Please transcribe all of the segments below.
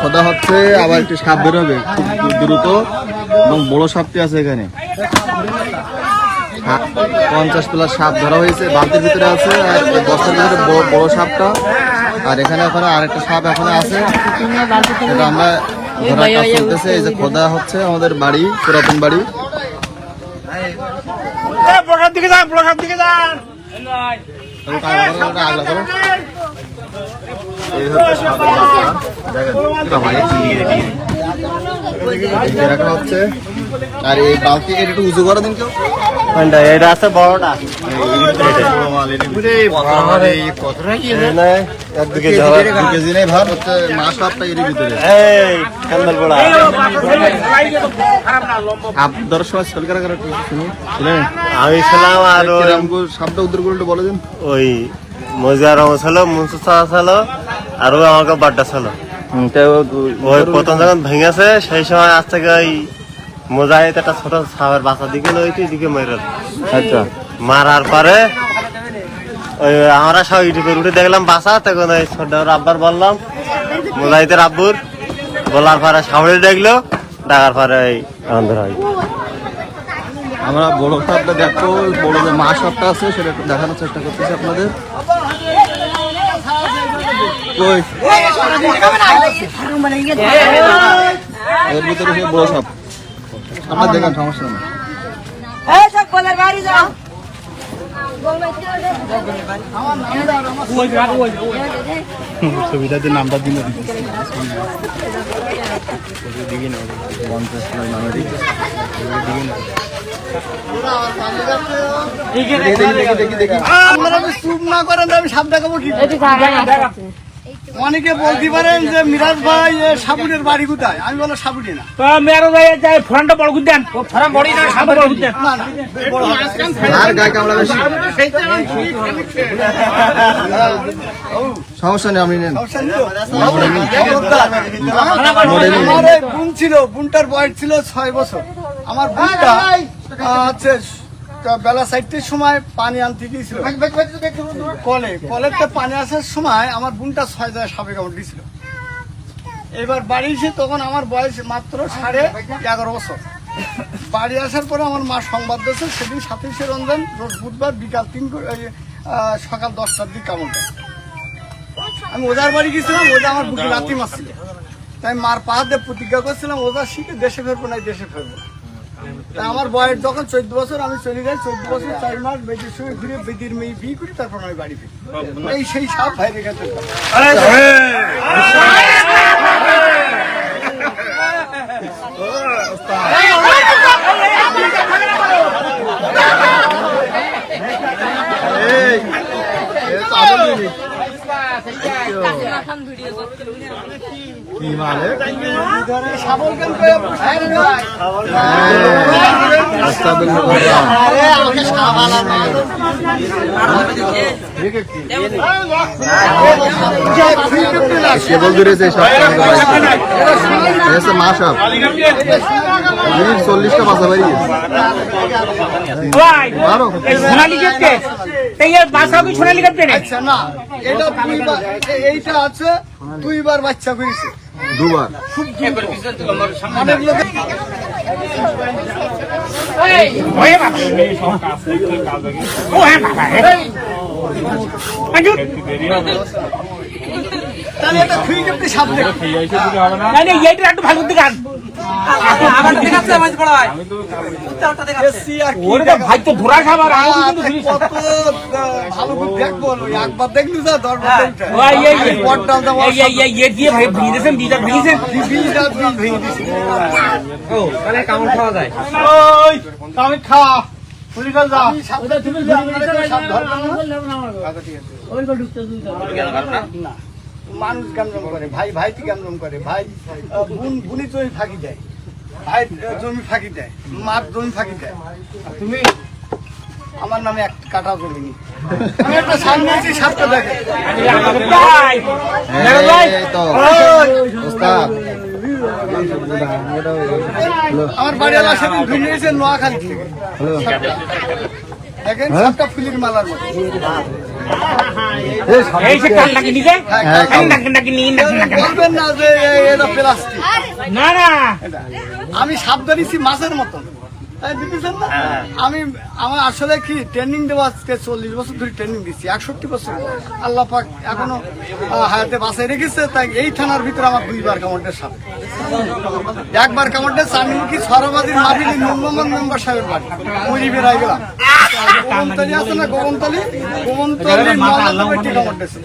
খোদা হচ্ছে আবার একটি সাপ বেরোবে। খুব দ্রুত এবং বড় সাপটি আছে এখানে। হ্যাঁ, পঞ্চাশ প্লাস সাপ ধরা হয়েছে বালতির ভিতরে আছে আর বস্তার ভিতরে বড় সাপটা। আর এখানে ওখানে আরেকটা সাপ এখানে আছে। আমরা ধরার কাজ চলতেছে এই যে খোদা হচ্ছে আমাদের বাড়ি পুরাতন বাড়ি দিকে যান দিকে যান হয়? রাখা হচ্ছে আর এই বালতি একটু উঁচু করে দিন কেউ এটা আছে বড়টা একদিকে দু কেজি নেই ভাত। হচ্ছে মাছ সাপটা এর ভিতরে এই ক্যান্ডেল বড়া খারাপ না লম্বা আপ দর্শক সরকার করে একটু শুনুন শুনেন আমি ছিলাম আর ওই কীরকম করে সাপটা উদ্ধার করে বলে দিন। ওই মজিয়া রঙ ছিল মুনসু ছিল আর ওই আমাকে বাড্ডা ছিল ওই প্রথম যখন ভেঙেছে সেই সময় আজ থেকে ওই মোজাহিদ একটা ছোট সাপের বাচ্চা দিকে ওইটি দিকে মেরে আচ্ছা। মারার পরে আমরা সব ইউটিউবে উঠে দেখলাম বাসা তখন ওই ছোট আব্বার বললাম মুজাহিদের আব্বুর বলার পরে সামনে দেখল ডাকার পরে ওই আন্ধার হয়। আমরা বড় সাপটা দেখো বড় যে মা সাপটা আছে সেটা একটু দেখানোর চেষ্টা করতেছি আপনাদের। কই এর ভিতরে সে বড় সাপ। আপনার দেখেন সমস্যা নেই। এই সব বলার বাড়ি যাও ছবিটাতে নাম্বার দিন পঞ্চাশ দেখি দেখি দেখি দেখি। আপনারা যদি চুপ না করেন আমি সাপ দেখাবো কি অনেকে বলতে পারেন যে মিরাজ ভাই এ সাবুনের বাড়ি কোথায়? আমি বলো সাবুনি না। তো মেরো যায় যায় ফোনটা বড় করে দেন। ফোন বড়ি না সামনে বড় করে দেন। আর গায়ে কামড়া বেশি। সমস্যা নেই আপনি নেন। আমার বোন ছিল বোনটার বয়স ছিল ছয় বছর। আমার বোনটা হচ্ছে বেলা চারটের সময় পানি আনতে গিয়েছিল। কলে কলেরটা পানি আসার সময় আমার বোনটা ছয় জায়গায় সাপে কামড় দিয়েছিল। এবার বাড়ি এসে তখন আমার বয়স মাত্র সাড়ে এগারো বছর। বাড়ি আসার পরে আমার মা সংবাদ দিয়েছে সেদিন সাতাইশে রঞ্জন রোজ বুধবার বিকাল তিন সকাল দশটার দিকে কামড় দেয়। আমি ওজার বাড়ি গেছিলাম ওজা আমার বুকে রাতি মারছিল। তাই মার পা দিয়ে প্রতিজ্ঞা করছিলাম ওজা শিখে দেশে ফেরবো না দেশে ফেরবো। আমার বয়স যখন চোদ্দ বছর, আমি চলে যাই। চোদ্দ বছর, চার মাস বেদির সঙ্গে ঘুরে বেদির মেয়ে বিয়ে করি, তারপর আমি বাড়ি ফিরি। এই সেই সাপ বাইরে গেছে। কি মানে কেবল মা মিনিট চল্লিশটা না আচ্ছা এইটা আছে দুইবার বাচ্চা করেছে দুবার। অনেক লোকে ওয়ে বাবা ও হ্যাঁ বাবা আজু তাহলে এটা কেমনি সাপ দেখ। না এইটা একটু ভালো দিকে এসছি আর কি ওরে তো ভাই তো ধরা খাবার আমি কিন্তু দেখাবো? জিনিস কত আহ, ভালো করে দেখব ওই একবার দেখলি যা দরবার ওই এই এই এই। এই এই এই দিয়ে ভাই ভিড়েছেন দিদা ভিড়েছেন ভেঙে দিছি ওই আমি খা। পুরি কল যা। আমি সাপ তুমি। মানুষ গামরম করে ভাই ভাইটি গামরম করে ভাই বোন বুনি জমি ফাঁকি দেয়। ভাই জমি ফাঁকি দেয় মার জমি ফাঁকি দেয়। তুমি? আমার নামে এক কাটা জমি। আমি একটা দেখে। এই তো আমার সেদিন নিয়েছে নোয়াখালী থেকে। দেখেন সাপটা ফুলির মালার মতো। এই নিজে হ্যাঁ, নাকি বলবেন না যে এটা প্লাস্টিক। না না। আমি সাপ ধরেছি মাছের মতন। তাই না? আমি আমার আসলে কি ট্রেনিং দেওয়া আজকে চল্লিশ বছর ধরে ট্রেনিং দিচ্ছি একষট্টি বছর। আল্লাহ পাক এখনও হায়াতে বাসায় রেখেছে তাই এই থানার ভিতরে আমার দুইবার কামড়ের সাপ একবার কামড়ের চানিমুখী সরবাদীর মাফিলি মোহাম্মদ মেম্বার সাহেবের বাড়ি। মুড়ি বেড়াই গেলাম। গোবনতলি আছে না গোবনতলি? গোবনতলি মালাটি কামড়েছে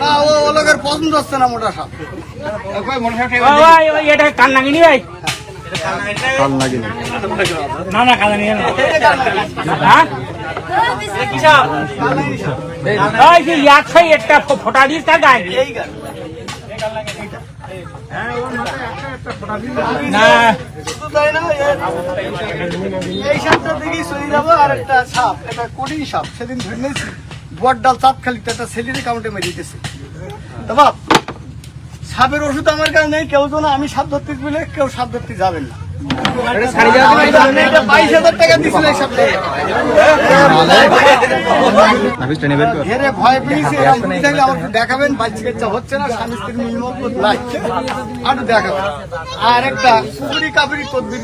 না ও ও লোকের পছন্দ হচ্ছে না মোটা সাপ। এটা কান ভাই। না না হ্যাঁ? একটা ফোটা দিস তার গায়ে। এই সাপটা চলে আর একটা সাপ একটা কঠিন সাপ, সেদিন ধরে চাপ একটা কাউন্টে মেরে দিতেছে। সাপের ওষুধ আমার কাছে নেই, কেউ আমি সাপ ধরতে বলে কেউ সাপ ধরতে যাবেন না। দেখাবেন বাচ্চা হচ্ছে না স্বামী স্ত্রীর মিলমত নাই আর দেখাবেন আর একটা কুকুরি কাপুরি তদবির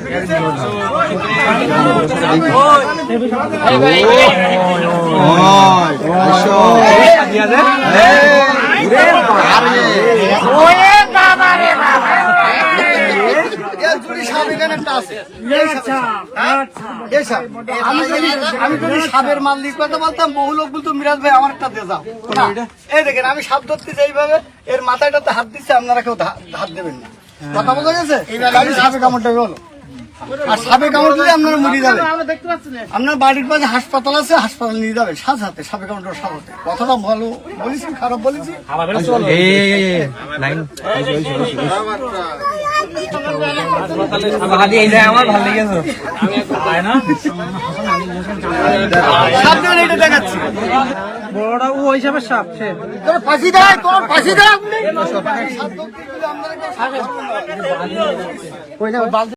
এর জুড়ি সাপ এখানে একটা আছে। এই সাপ। এই সাপ। আমি যদি আমি যদি সাপের মাল দিয়ে কথা বলতাম বহু লোক বলতো মিরাজ ভাই আমার একটা দিয়ে যাও। এই দেখেন আমি সাপ ধরতে এর মাথাটাতে হাত দিচ্ছে আপনারা কেউ হাত দেবেন না। কথা বোঝা গেছে? সাপে কামড়টা হলো। আর সাপে কামড় দিলে আপনারা মরে যাবেন আপনার বাড়ির পাশে হাসপাতাল আছে হাসপাতাল নিয়ে যাবে সাথে সাথে সাপে কামড়টা সাথে কথাটা ভালো বলেছি খারাপ বলেছি। সাবধান এটা দেখাচ্ছি। বড়টা ও হিসাবে সাপ সে তোর ফাঁসি দেয় তোর ফাঁসি দেয়